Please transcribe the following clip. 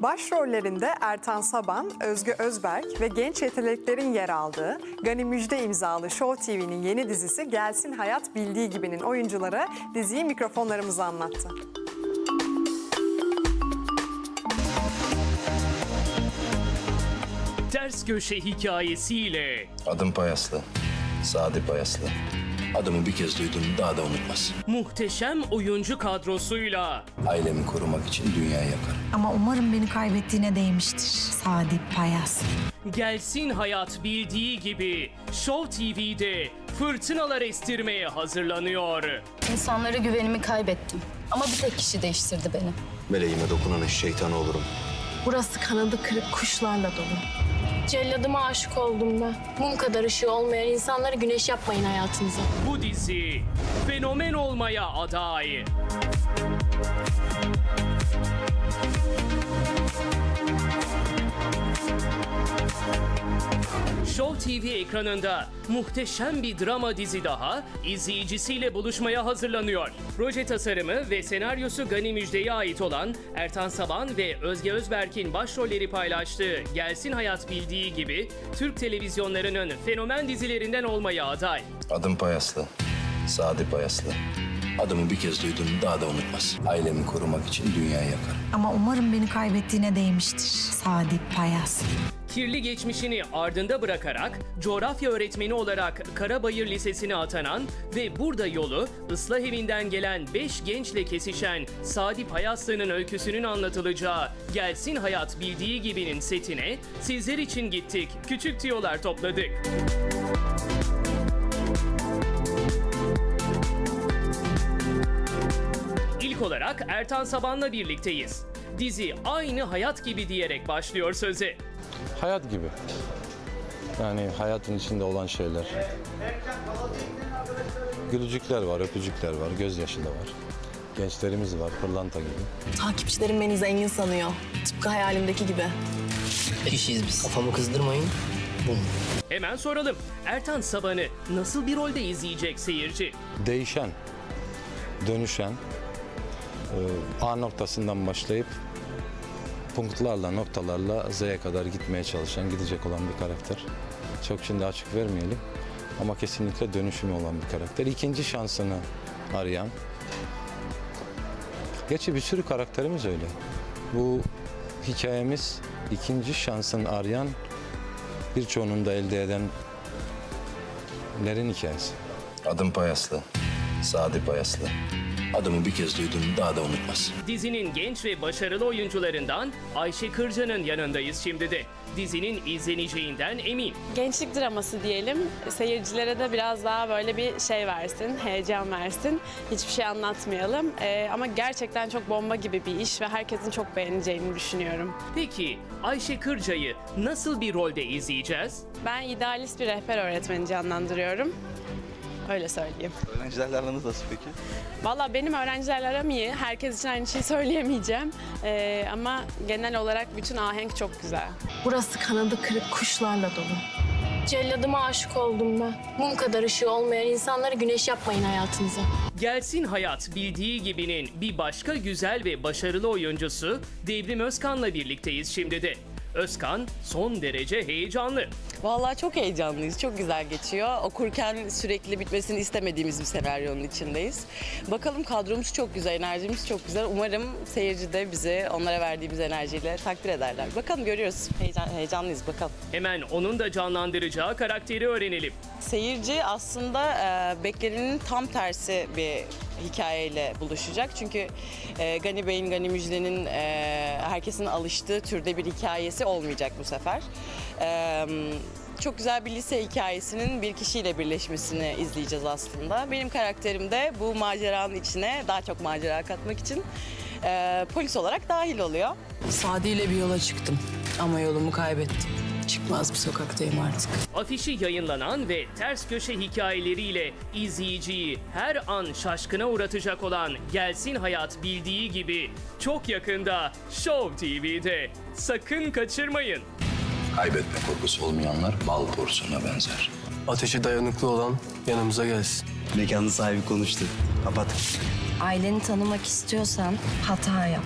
Başrollerinde Ertan Saban, Özge Özberk ve genç yeteneklerin yer aldığı Gani Müjde imzalı Show TV'nin yeni dizisi Gelsin Hayat Bildiği Gibi'nin oyuncuları diziyi mikrofonlarımıza anlattı. Ters köşe hikayesiyle Adım Payaslı. Sadi Payaslı. Adımı bir kez duydum daha da unutmaz. muhteşem oyuncu kadrosuyla Ailemi korumak için dünyayı yakarım. Ama umarım beni kaybettiğine değmiştir. Sadi Payas. gelsin hayat bildiği gibi Show TV'de fırtınalar estirmeye hazırlanıyor. İnsanlara güvenimi kaybettim. Ama bir tek kişi değiştirdi beni. Meleğime dokunan şeytanı olurum. Burası kanadı kırık kuşlarla dolu. Celladıma aşık oldum ben. Mum kadar ışığı olmayan insanları güneş yapmayın hayatınıza. Bu dizi fenomen olmaya aday. TV ekranında muhteşem bir drama dizi daha izleyicisiyle buluşmaya hazırlanıyor. Proje tasarımı ve senaryosu Gani Müjde'ye ait olan Ertan Saban ve Özge Özberk'in başrolleri paylaştığı Gelsin Hayat bildiği gibi Türk televizyonlarının fenomen dizilerinden olmaya aday. Adım Payaslı. Sadi Payaslı. Adımı bir kez duydum daha da unutmaz. Ailemi korumak için dünyayı yakarım. Ama umarım beni kaybettiğine değmiştir. Sadi Payas. Kirli geçmişini ardında bırakarak coğrafya öğretmeni olarak Karabayır Lisesi'ne atanan ve burada yolu ıslah evinden gelen 5 gençle kesişen Sadi Payaslı'nın öyküsünün anlatılacağı Gelsin Hayat Bildiği Gibi'nin setine sizler için gittik, küçük tiyolar topladık. İlk olarak Ertan Saban'la birlikteyiz. Dizi aynı hayat gibi diyerek başlıyor söze. Hayat gibi. Yani hayatın içinde olan şeyler. Gülücükler var, öpücükler var, gözyaşı da var. Gençlerimiz var, pırlanta gibi. Takipçilerim beni zengin sanıyor. Tıpkı hayalimdeki gibi. kişiyiz biz. Kafamı kızdırmayın. Bum. Hemen soralım. Ertan Saban'ı nasıl bir rolde izleyecek seyirci? Değişen, dönüşen, A noktasından başlayıp punktlarla, noktalarla Z'ye kadar gitmeye çalışan, gidecek olan bir karakter. Çok şimdi açık vermeyelim ama kesinlikle dönüşümü olan bir karakter. İkinci şansını arayan. Gerçi bir sürü karakterimiz öyle. Bu hikayemiz ikinci şansını arayan birçoğunun da elde edenlerin hikayesi. Adım Payaslı. Sadi Payaslı. Adımı bir kez duydum daha da unutmaz. Dizinin genç ve başarılı oyuncularından Ayşe Kırca'nın yanındayız şimdi de. Dizinin izleneceğinden emin. gençlik draması diyelim. Seyircilere de biraz daha böyle bir şey versin, heyecan versin. Hiçbir şey anlatmayalım. Ee, ama gerçekten çok bomba gibi bir iş ve herkesin çok beğeneceğini düşünüyorum. Peki Ayşe Kırca'yı nasıl bir rolde izleyeceğiz? Ben idealist bir rehber öğretmeni canlandırıyorum. Öyle söyleyeyim. Öğrencilerle aranız nasıl peki? Valla benim öğrencilerle aram iyi. Herkes için aynı şeyi söyleyemeyeceğim. Ee, ama genel olarak bütün ahenk çok güzel. Burası kanadı kırık kuşlarla dolu. Celladıma aşık oldum ben. Mum kadar ışığı olmayan insanları güneş yapmayın hayatınıza. Gelsin Hayat bildiği gibinin bir başka güzel ve başarılı oyuncusu Devrim Özkan'la birlikteyiz şimdi de. Özkan son derece heyecanlı. Vallahi çok heyecanlıyız. Çok güzel geçiyor. Okurken sürekli bitmesini istemediğimiz bir senaryonun içindeyiz. Bakalım kadromuz çok güzel, enerjimiz çok güzel. Umarım seyirci de bizi onlara verdiğimiz enerjiyle takdir ederler. Bakalım görüyoruz. Heyecan, heyecanlıyız bakalım. Hemen onun da canlandıracağı karakteri öğrenelim. Seyirci aslında e, beklenenin tam tersi bir hikayeyle buluşacak. Çünkü e, Gani Bey'in, Gani Müjde'nin e, herkesin alıştığı türde bir hikayesi olmayacak bu sefer. E, çok güzel bir lise hikayesinin bir kişiyle birleşmesini izleyeceğiz aslında. Benim karakterim de bu maceranın içine daha çok macera katmak için e, polis olarak dahil oluyor. Sadi ile bir yola çıktım ama yolumu kaybettim. Çıkmaz bir sokaktayım artık. Afişi yayınlanan ve ters köşe hikayeleriyle izleyiciyi her an şaşkına uğratacak olan Gelsin Hayat bildiği gibi çok yakında Show TV'de. Sakın kaçırmayın. Kaybetme korkusu olmayanlar bal porsuğuna benzer. Ateşe dayanıklı olan yanımıza gelsin. Mekanın sahibi konuştu. Kapat. Aileni tanımak istiyorsan hata yap.